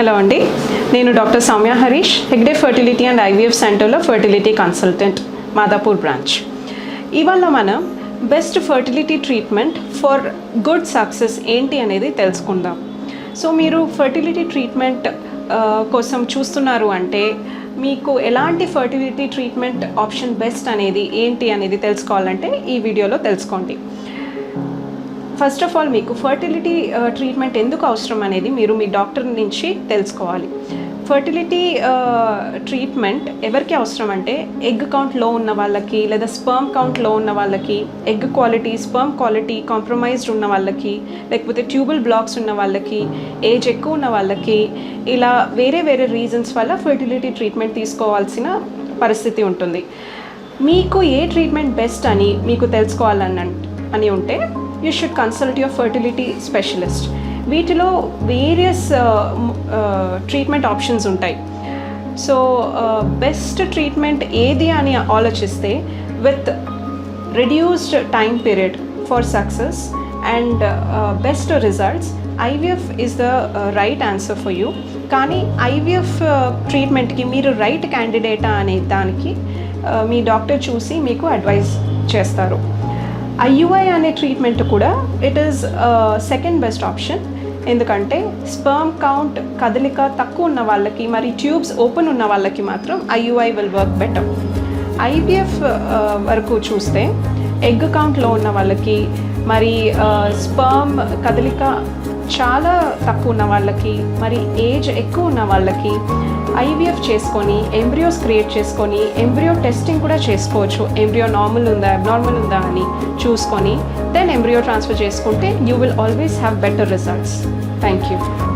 Hello అండి. నేను doctor Soumya Harish Hegde fertility and IVF సెంటర్లో ఫర్టిలిటీ కన్సల్టెంట్ మాదాపూర్ బ్రాంచ్. ఇవాళ మనం best fertility treatment for good success ఏంటి అనేది తెలుసుకుందాం. సో మీరు ఫర్టిలిటీ ట్రీట్మెంట్ కోసం చూస్తున్నారు అంటే మీకు ఎలాంటి ఫర్టిలిటీ ట్రీట్మెంట్ ఆప్షన్ బెస్ట్ అనేది ఏంటి అనేది తెలుసుకోవాలంటే ఈ వీడియోలో తెలుసుకోండి. ఫస్ట్ ఆఫ్ ఆల్ మీకు ఫర్టిలిటీ ట్రీట్మెంట్ uh, ఎందుకు అవసరం అనేది మీరు మీ డాక్టర్ నుంచి తెలుసుకోవాలి. ఫర్టిలిటీ ట్రీట్మెంట్ uh, ఎవరికి అవసరం అంటే ఎగ్ కౌంట్లో ఉన్న వాళ్ళకి లేదా స్పర్మ్ కౌంట్లో ఉన్న వాళ్ళకి egg quality sperm quality compromised ఉన్న వాళ్ళకి లేకపోతే ట్యూబుల్ బ్లాక్స్ ఉన్న వాళ్ళకి ఏజ్ ఎక్కువ ఉన్న వాళ్ళకి ఇలా వేరే వేరే రీజన్స్ వల్ల ఫర్టిలిటీ ట్రీట్మెంట్ తీసుకోవాల్సిన పరిస్థితి ఉంటుంది. మీకు ఏ ట్రీట్మెంట్ బెస్ట్ అని మీకు తెలుసుకోవాలని అని ఉంటే you should consult your fertility specialist వీటిలో వేరియస్ ట్రీట్మెంట్ ఆప్షన్స్ ఉంటాయి. సో బెస్ట్ ట్రీట్మెంట్ ఏది అని ఆలోచిస్తే with reduced time period for success and best results IVF is the right answer for you కానీ ఐవీఎఫ్ ట్రీట్మెంట్కి మీరు రైట్ క్యాండిడేటా అనే దానికి మీ డాక్టర్ చూసి మీకు అడ్వైస్ చేస్తారు. ఐయుఐ అనే ట్రీట్మెంట్ కూడా it is second best option ఎందుకంటే స్పర్మ్ కౌంట్ కదలిక తక్కువ ఉన్న వాళ్ళకి మరి ట్యూబ్స్ ఓపెన్ ఉన్న వాళ్ళకి మాత్రం IUI will work better IVF వరకు చూస్తే ఎగ్ కౌంట్లో ఉన్న వాళ్ళకి మరి uh, స్పర్మ్ కదలిక చాలా తక్కువ ఉన్న వాళ్ళకి మరి ఏజ్ ఎక్కువ ఉన్న వాళ్ళకి ఐవీఎఫ్ చేసుకొని ఎంబ్రియోస్ క్రియేట్ చేసుకొని ఎంబ్రియో టెస్టింగ్ కూడా చేసుకోవచ్చు. ఎంబ్రియో నార్మల్ ఉందా అబ్నార్మల్ ఉందా అని చూసుకొని దెన్ ఎంబ్రియో ట్రాన్స్ఫర్ చేసుకుంటే you will always have better results thank you